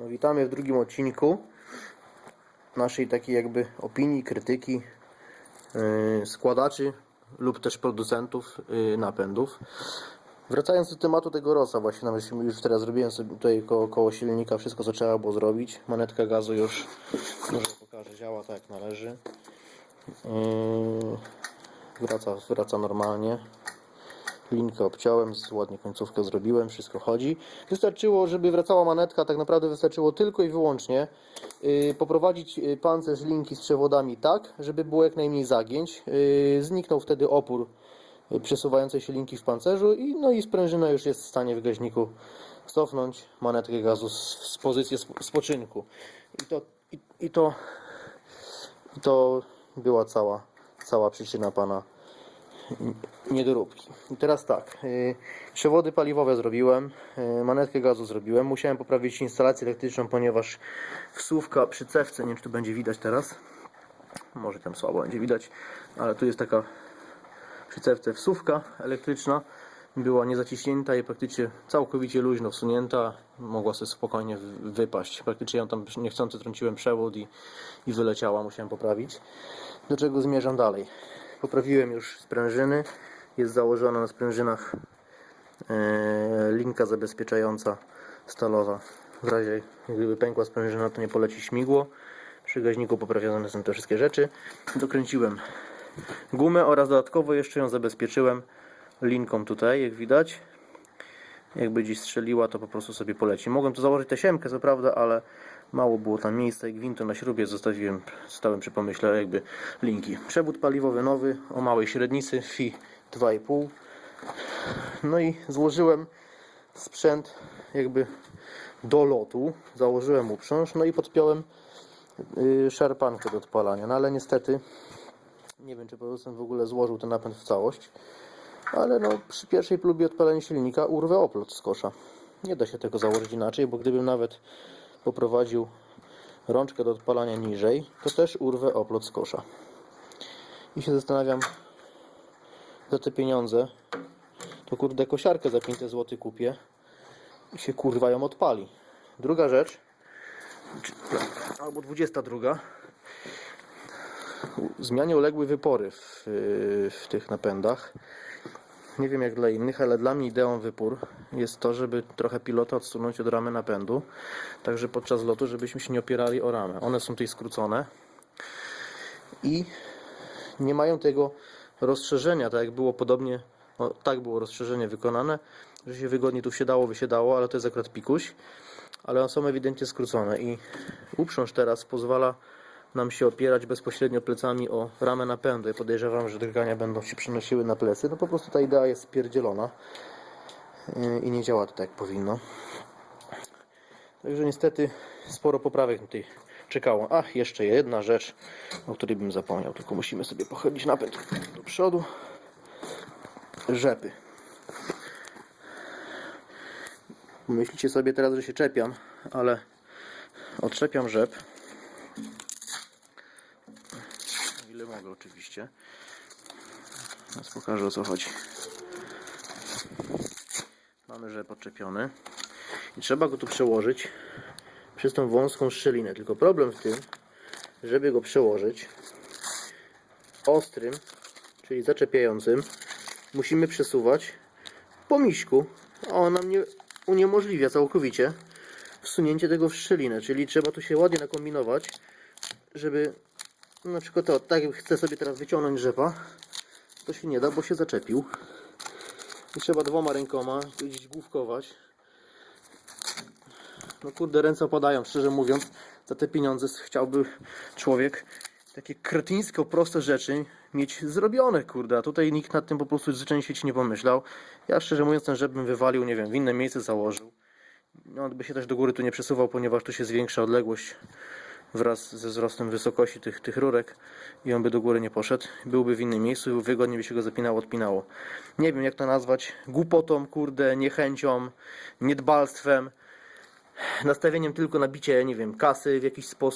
No, witamy w drugim odcinku naszej takiej jakby opinii, krytyki yy, składaczy lub też producentów yy, napędów. Wracając do tematu tego rosa, właśnie nawet już teraz zrobiłem sobie tutaj koło, koło silnika wszystko co trzeba było zrobić. Manetka gazu już, może pokażę, działa tak jak należy. Yy, wraca, wraca normalnie. Linkę obciąłem, ładnie końcówkę zrobiłem, wszystko chodzi. Wystarczyło, żeby wracała manetka, tak naprawdę wystarczyło tylko i wyłącznie yy, poprowadzić yy, pancerz linki z przewodami tak, żeby było jak najmniej zagięć. Yy, zniknął wtedy opór przesuwającej się linki w pancerzu i, no i sprężyna już jest w stanie w gaźniku cofnąć manetkę gazu z, z pozycji sp- spoczynku. I to, i, i to, to była cała, cała przyczyna pana niedoróbki. I teraz tak, yy, przewody paliwowe zrobiłem, yy, manetkę gazu zrobiłem, musiałem poprawić instalację elektryczną, ponieważ wsówka przy cewce, nie wiem czy tu będzie widać teraz, może tam słabo będzie widać, ale tu jest taka przy cewce wsówka elektryczna, była niezaciśnięta i praktycznie całkowicie luźno wsunięta, mogła sobie spokojnie wy- wypaść. Praktycznie ją tam niechcący trąciłem przewód i, i wyleciała, musiałem poprawić. Do czego zmierzam dalej? Poprawiłem już sprężyny, jest założona na sprężynach e, linka zabezpieczająca stalowa. W razie gdyby pękła sprężyna, to nie poleci śmigło. Przy gaźniku poprawione są te wszystkie rzeczy. Dokręciłem gumę oraz dodatkowo jeszcze ją zabezpieczyłem linką tutaj, jak widać. Jakby gdzieś strzeliła, to po prostu sobie poleci. Mogłem tu założyć tasiemkę, co prawda, ale mało było tam miejsca i gwintu na śrubie zostawiłem, stałem przy pomyśle jakby linki. Przewód paliwowy nowy o małej średnicy FI 2,5. No i złożyłem sprzęt jakby do lotu. Założyłem uprząż, no i podpiąłem yy, szarpankę do odpalania. No ale niestety nie wiem, czy producent w ogóle złożył ten napęd w całość. Ale no, przy pierwszej próbie odpalenia silnika urwę oplot z kosza. Nie da się tego założyć inaczej, bo gdybym nawet poprowadził rączkę do odpalania niżej, to też urwę oplot z kosza. I się zastanawiam, za te pieniądze, to kurde kosiarkę za 500 zł kupię i się kurwa ją odpali. Druga rzecz, czy- albo 22, zmianie uległy wypory w, w tych napędach. Nie wiem jak dla innych, ale dla mnie ideą wypór jest to, żeby trochę pilota odsunąć od ramy napędu, także podczas lotu, żebyśmy się nie opierali o ramę. One są tutaj skrócone i nie mają tego rozszerzenia, tak jak było podobnie, o, tak było rozszerzenie wykonane, że się wygodnie tu wsiadało, wysiadało, ale to jest akurat pikuś, ale one są ewidentnie skrócone i uprząż teraz pozwala nam się opierać bezpośrednio plecami o ramę napędu. Ja podejrzewam, że drgania będą się przenosiły na plecy. No po prostu ta idea jest spierdzielona yy, i nie działa to tak jak powinno. Także niestety sporo poprawek tutaj czekało. Ach, jeszcze jedna rzecz, o której bym zapomniał, tylko musimy sobie pochylić napęd do przodu. Rzepy. Myślicie sobie teraz, że się czepiam, ale odczepiam rzep. Oczywiście. Teraz pokażę o co chodzi. Mamy rzep odczepiony i trzeba go tu przełożyć przez tą wąską szczelinę. Tylko problem w tym, żeby go przełożyć ostrym, czyli zaczepiającym, musimy przesuwać po miśku, a on nam nie uniemożliwia całkowicie wsunięcie tego w szczelinę, czyli trzeba tu się ładnie nakombinować, żeby no na przykład to, tak jak chcę sobie teraz wyciągnąć rzepa, to się nie da, bo się zaczepił. I trzeba dwoma rękoma gdzieś główkować. No kurde, ręce opadają, szczerze mówiąc. Za te pieniądze chciałby człowiek takie kretyńsko proste rzeczy mieć zrobione, kurde. A tutaj nikt nad tym po prostu zwyczajnie świecie nie pomyślał. Ja szczerze mówiąc ten rzep bym wywalił, nie wiem, w inne miejsce założył. No, on by się też do góry tu nie przesuwał, ponieważ tu się zwiększa odległość wraz ze wzrostem wysokości tych, tych rurek i on by do góry nie poszedł. Byłby w innym miejscu i wygodnie by się go zapinało, odpinało. Nie wiem jak to nazwać. Głupotą, kurde, niechęcią, niedbalstwem, nastawieniem tylko na bicie, nie wiem, kasy w jakiś sposób.